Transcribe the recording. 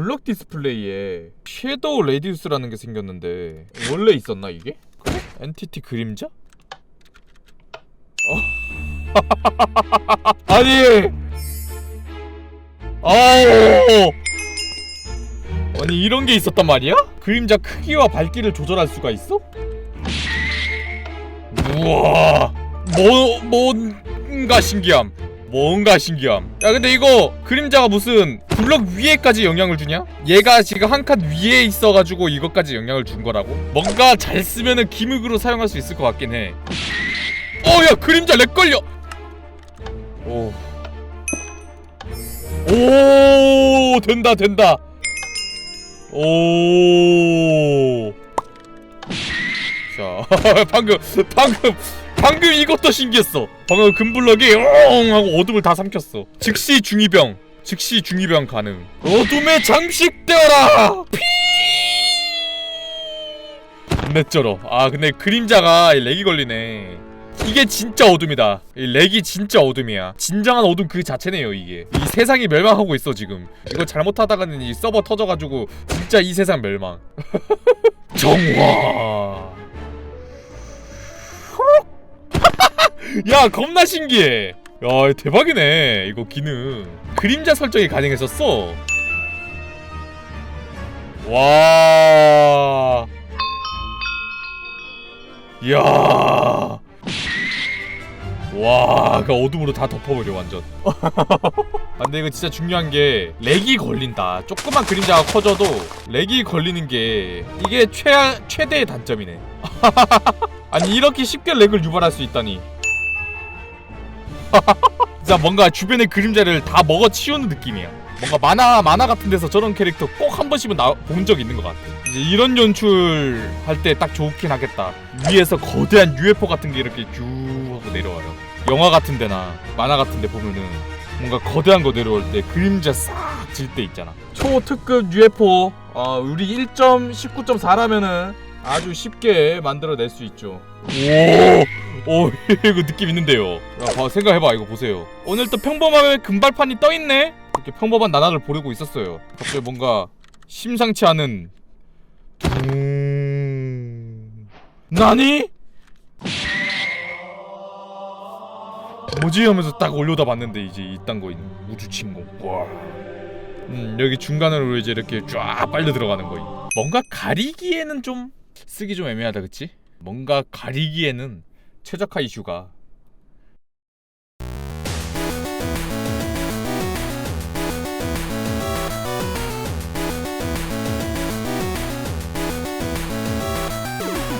블럭 디스플레이에 섀도우 레디우스라는 게 생겼는데 원래 있었나 이게? 그래? 엔티티 그림자? 어. 아니 아우 아니 이런 게 있었단 말이야? 그림자 크기와 밝기를 조절할 수가 있어? 우와 뭐 뭔가 신기함 뭔가 신기함 야 근데 이거 그림자가 무슨 블럭 위에까지 영향을 주냐? 얘가 지금 한 칸 위에 있어가지고 이것까지 영향을 준 거라고? 뭔가 잘 쓰면은 기믹으로 사용할 수 있을 것 같긴 해 어 야 그림자 렉 걸려 오. 오 된다 된다 오. 자 방금 방금 방금 이것도 신기했어. 방금 금블럭이 엉 하고 어둠을 다 삼켰어. 즉시 중이병 즉시 중이병 가능. 어둠에 잠식되어라! 피! 넷쩔어 아 근데 그림자가 렉이 걸리네. 이게 진짜 어둠이다. 이 렉이 진짜 어둠이야. 진정한 어둠 그 자체네요 이게. 이 세상이 멸망하고 있어 지금. 이거 잘못하다가는 이 서버 터져가지고 진짜 이 세상 멸망. 정화 야 겁나 신기해 야 대박이네 이거 기능 그림자 설정이 가능했었어 와 이야 와, 그 어둠으로 다 덮어버려 완전. 아, 근데 이거 진짜 중요한 게 렉이 걸린다. 조그만 그림자가 커져도 렉이 걸리는 게 이게 최 최대의 단점이네. 아니 이렇게 쉽게 렉을 유발할 수 있다니. 진짜 뭔가 주변의 그림자를 다 먹어 치우는 느낌이야. 뭔가 만화 만화 같은 데서 저런 캐릭터 꼭 한 번씩은 본 적 있는 것 같아. 이제 이런 연출 할 때 딱 좋긴 하겠다. 위에서 거대한 UFO 같은 게 이렇게 쭉 하고 내려와요. 영화 같은 데나 만화 같은 데 보면은 뭔가 거대한 거 내려올 때 그림자 싹 질 때 있잖아. 초특급 UFO 어, 우리 1.19.4라면은 아주 쉽게 만들어낼 수 있죠. 오, 오 이거 느낌 있는데요. 야, 봐, 생각해봐 이거 보세요. 오늘 또 평범함의 금발판이 떠 있네. 이렇게 평범한 나날을 보내고 있었어요. 갑자기 뭔가 심상치 않은 둥 나니? 뭐지 하면서 딱 올려다 봤는데 이제 이딴 거 있는 우주 침공. 와. 음 여기 중간으로 이제 이렇게 쫙 빨려 들어가는 거. 뭔가 가리기에는 좀 쓰기 좀 애매하다 그치? 뭔가 가리기에는 최적화 이슈가